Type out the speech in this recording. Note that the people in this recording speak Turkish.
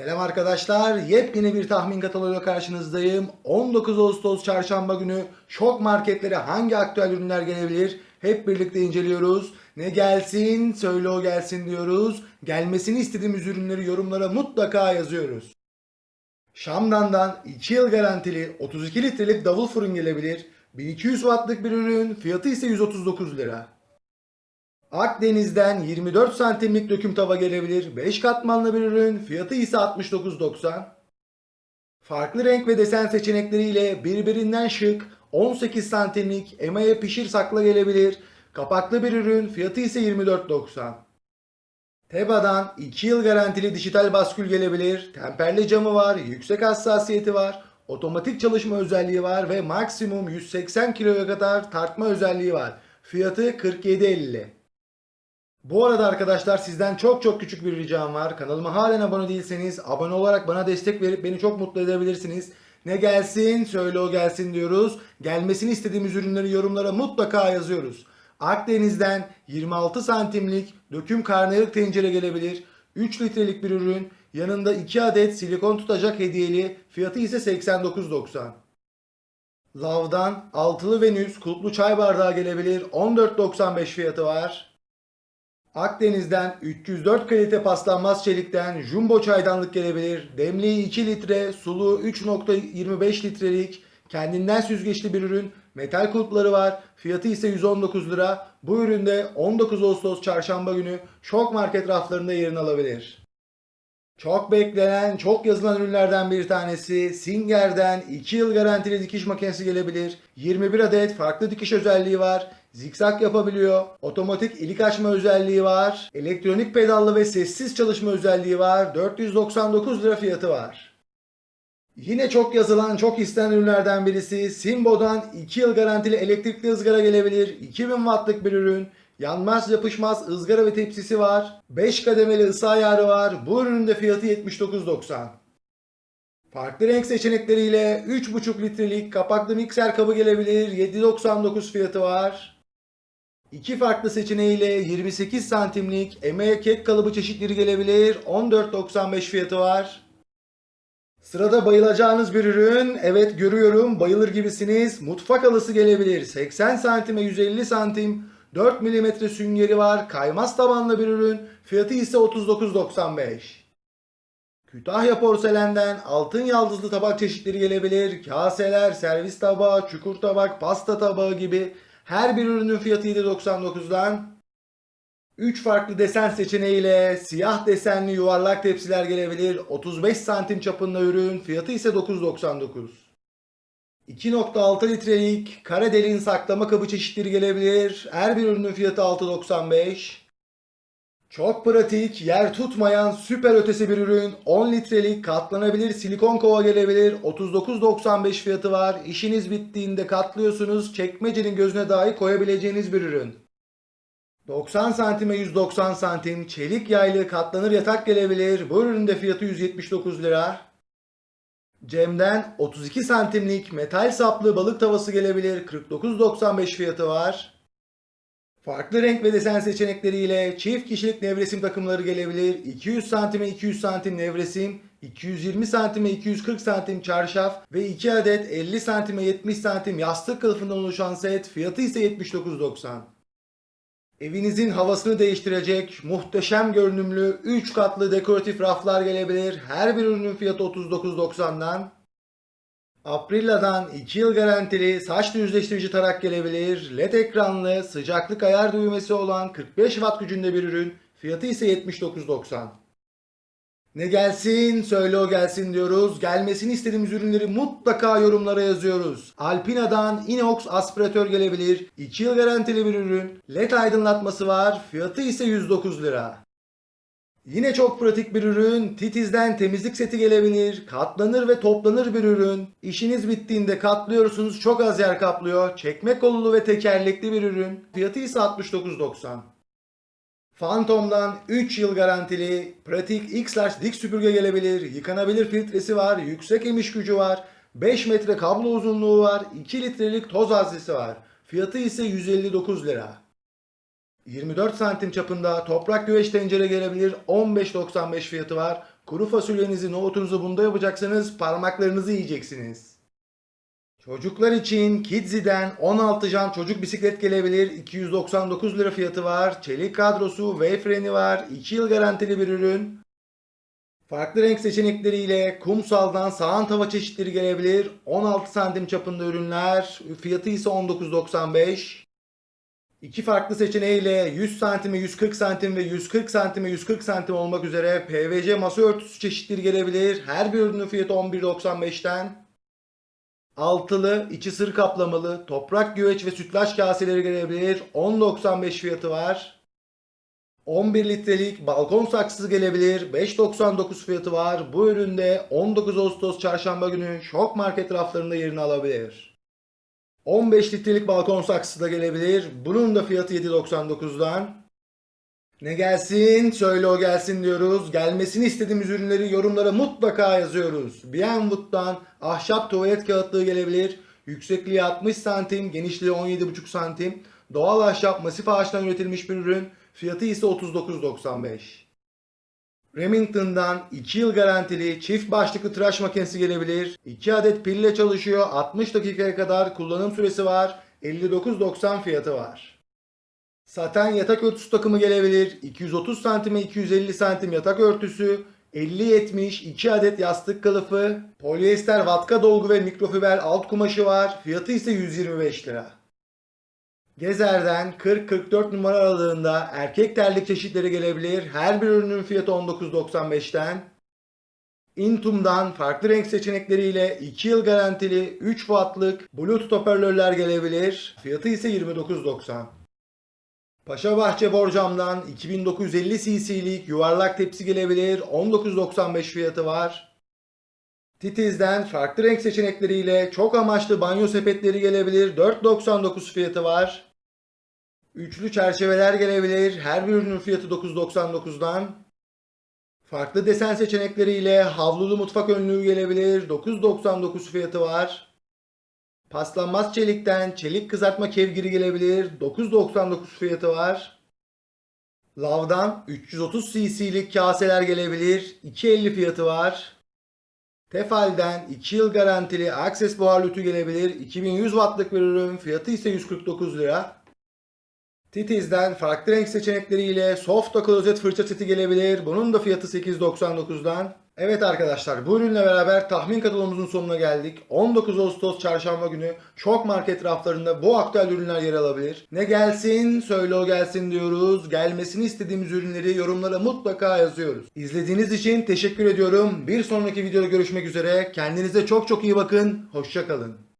Selam arkadaşlar. Yepyeni bir tahmin kataloğuyla karşınızdayım. 19 Ağustos çarşamba günü şok marketlere hangi aktüel ürünler gelebilir? Hep birlikte inceliyoruz. Ne gelsin, söyle o gelsin diyoruz. Gelmesini istediğimiz ürünleri yorumlara mutlaka yazıyoruz. Şamdan'dan 2 yıl garantili 32 litrelik davul fırın gelebilir. 1200 wattlık bir ürün, fiyatı ise 139 lira. Akdeniz'den 24 santimlik döküm tava gelebilir. 5 katmanlı bir ürün. Fiyatı ise 69.90. Farklı renk ve desen seçenekleriyle birbirinden şık 18 santimlik emaye pişir sakla gelebilir. Kapaklı bir ürün. Fiyatı ise 24.90. Teba'dan 2 yıl garantili dijital baskül gelebilir. Temperli camı var, yüksek hassasiyeti var, otomatik çalışma özelliği var ve maksimum 180 kiloya kadar tartma özelliği var. Fiyatı 47.50. Bu arada arkadaşlar sizden çok çok küçük bir ricam var. Kanalıma halen abone değilseniz abone olarak bana destek verip beni çok mutlu edebilirsiniz. Ne gelsin söyle o gelsin diyoruz. Gelmesini istediğimiz ürünleri yorumlara mutlaka yazıyoruz. Akdeniz'den 26 santimlik döküm karnıyarık tencere gelebilir. 3 litrelik bir ürün. Yanında 2 adet silikon tutacak hediyeli. Fiyatı ise 89.90. Lav'dan altılı venüs kulplu çay bardağı gelebilir. 14.95 fiyatı var. Akdeniz'den 304 kalite paslanmaz çelikten jumbo çaydanlık gelebilir. Demliği 2 litre, sulu 3.25 litrelik, kendinden süzgeçli bir ürün. Metal kulpları var. Fiyatı ise 119 lira. Bu üründe 19 Ağustos çarşamba günü şok market raflarında yerini alabilir. Çok beklenen, çok yazılan ürünlerden bir tanesi Singer'den 2 yıl garantili dikiş makinesi gelebilir. 21 adet farklı dikiş özelliği var. Zikzak yapabiliyor. Otomatik ilik açma özelliği var. Elektronik pedallı ve sessiz çalışma özelliği var. 499 lira fiyatı var. Yine çok yazılan, çok istenen ürünlerden birisi Simbo'dan 2 yıl garantili elektrikli ızgara gelebilir. 2000 wattlık bir ürün. Yanmaz yapışmaz ızgara ve tepsisi var. 5 kademeli ısı ayarı var. Bu ürünün de fiyatı 79.90. Farklı renk seçenekleriyle 3,5 litrelik kapaklı mikser kabı gelebilir. 7.99 fiyatı var. İki farklı seçeneğiyle 28 santimlik emeğe kek kalıbı çeşitleri gelebilir. 14.95 fiyatı var. Sırada bayılacağınız bir ürün. Evet görüyorum bayılır gibisiniz. Mutfak halısı gelebilir. 80 santime 150 santim. 4 mm süngeri var. Kaymaz tabanlı bir ürün. Fiyatı ise 39.95. Kütahya porselenden altın yaldızlı tabak çeşitleri gelebilir. Kaseler, servis tabağı, çukur tabak, pasta tabağı gibi her bir ürünün fiyatı 7.99'dan 3 farklı desen seçeneğiyle siyah desenli yuvarlak tepsiler gelebilir. 35 santim çapında ürün. Fiyatı ise 9.99. 2.6 litrelik kare derin saklama kabı çeşitleri gelebilir. Her bir ürünün fiyatı 6.95. Çok pratik, yer tutmayan süper ötesi bir ürün. 10 litrelik katlanabilir silikon kova gelebilir. 39.95 fiyatı var. İşiniz bittiğinde katlıyorsunuz. Çekmecenin gözüne dahi koyabileceğiniz bir ürün. 90 santime 190 santim çelik yaylı katlanır yatak gelebilir. Bu ürünün de fiyatı 179 lira. Cem'den 32 santimlik metal saplı balık tavası gelebilir. 49.95 fiyatı var. Farklı renk ve desen seçenekleriyle çift kişilik nevresim takımları gelebilir. 200 santime 200 santim nevresim, 220 santime 240 santim çarşaf ve 2 adet 50 santime 70 santim yastık kılıfından oluşan set fiyatı ise 79.90. Evinizin havasını değiştirecek muhteşem görünümlü 3 katlı dekoratif raflar gelebilir. Her bir ürünün fiyatı 39.90'dan. Aprilla'dan 2 yıl garantili saç düzleştirici tarak gelebilir. LED ekranlı sıcaklık ayar düğmesi olan 45 watt gücünde bir ürün. Fiyatı ise 79.90. Ne gelsin söyle o gelsin diyoruz. Gelmesini istediğimiz ürünleri mutlaka yorumlara yazıyoruz. Alpina'dan inox aspiratör gelebilir. 2 yıl garantili bir ürün. LED aydınlatması var. Fiyatı ise 109 lira. Yine çok pratik bir ürün. Titiz'den temizlik seti gelebilir. Katlanır ve toplanır bir ürün. İşiniz bittiğinde katlıyorsunuz. Çok az yer kaplıyor. Çekme kollu ve tekerlekli bir ürün. Fiyatı ise 69.90. Phantom'dan 3 yıl garantili pratik X-Large dik süpürge gelebilir. Yıkanabilir filtresi var. Yüksek emiş gücü var. 5 metre kablo uzunluğu var. 2 litrelik toz haznesi var. Fiyatı ise 159 lira. 24 santim çapında toprak güveç tencere gelebilir. 15.95 fiyatı var. Kuru fasulyenizi, nohutunuzu bunda yapacaksanız parmaklarınızı yiyeceksiniz. Çocuklar için Kidzi'den 16 jan çocuk bisiklet gelebilir. 299 lira fiyatı var. Çelik kadrosu ve freni var. 2 yıl garantili bir ürün. Farklı renk seçenekleriyle kumsaldan sağan tava çeşitleri gelebilir. 16 santim çapında ürünler. Fiyatı ise 19.95. İki farklı seçeneğiyle 100 santime 140 santim ve 140 santime 140 santim olmak üzere PVC masa örtüsü çeşitleri gelebilir. Her bir ürünün fiyatı 11.95'ten. Altılı, içi sır kaplamalı, toprak güveç ve sütlaç kaseleri gelebilir. 10.95 fiyatı var. 11 litrelik balkon saksısı gelebilir. 5.99 fiyatı var. Bu üründe 19 Ağustos çarşamba günü şok market raflarında yerini alabilir. 15 litrelik balkon saksısı da gelebilir. Bunun da fiyatı 7.99'dan. Ne gelsin? Söyle o gelsin diyoruz. Gelmesini istediğimiz ürünleri yorumlara mutlaka yazıyoruz. Bienwood'dan ahşap tuvalet kağıtlığı gelebilir. Yüksekliği 60 santim, genişliği 17,5 santim. Doğal ahşap masif ağaçtan üretilmiş bir ürün. Fiyatı ise 39.95. Remington'dan 2 yıl garantili çift başlıklı tıraş makinesi gelebilir. 2 adet pille çalışıyor. 60 dakikaya kadar kullanım süresi var. 59.90 fiyatı var. Saten yatak örtüsü takımı gelebilir. 230 santime 250 santim yatak örtüsü. 50-70 2 adet yastık kılıfı. Polyester vatka dolgu ve mikrofiber alt kumaşı var. Fiyatı ise 125 lira. Gezer'den 40-44 numara aralığında erkek terlik çeşitleri gelebilir. Her bir ürünün fiyatı 19.95'ten. Intum'dan farklı renk seçenekleriyle 2 yıl garantili 3 wattlık Bluetooth hoparlörler gelebilir. Fiyatı ise 29.90. Paşabahçe Borcam'dan 2950 cc'lik yuvarlak tepsi gelebilir. 19.95 fiyatı var. Titiz'den farklı renk seçenekleriyle çok amaçlı banyo sepetleri gelebilir. 4.99 fiyatı var. Üçlü çerçeveler gelebilir. Her bir ürünün fiyatı 9.99'dan. Farklı desen seçenekleriyle havlulu mutfak önlüğü gelebilir. 9.99 fiyatı var. Paslanmaz çelikten çelik kızartma kevgiri gelebilir. 9.99 fiyatı var. Lav'dan 330 cc'lik kaseler gelebilir. 2.50 fiyatı var. Tefal'den 2 yıl garantili Access buhar lütü gelebilir. 2100 wattlık bir ürün. Fiyatı ise 149 lira. Titiz'den farklı renk seçenekleriyle Softa klozet fırça seti gelebilir. Bunun da fiyatı 8.99'dan. Evet arkadaşlar bu ürünle beraber tahmin katalogumuzun sonuna geldik. 19 Ağustos çarşamba günü çok market raflarında bu aktüel ürünler yer alabilir. Ne gelsin söyle o gelsin diyoruz. Gelmesini istediğimiz ürünleri yorumlara mutlaka yazıyoruz. İzlediğiniz için teşekkür ediyorum. Bir sonraki videoda görüşmek üzere. Kendinize çok çok iyi bakın. Hoşçakalın.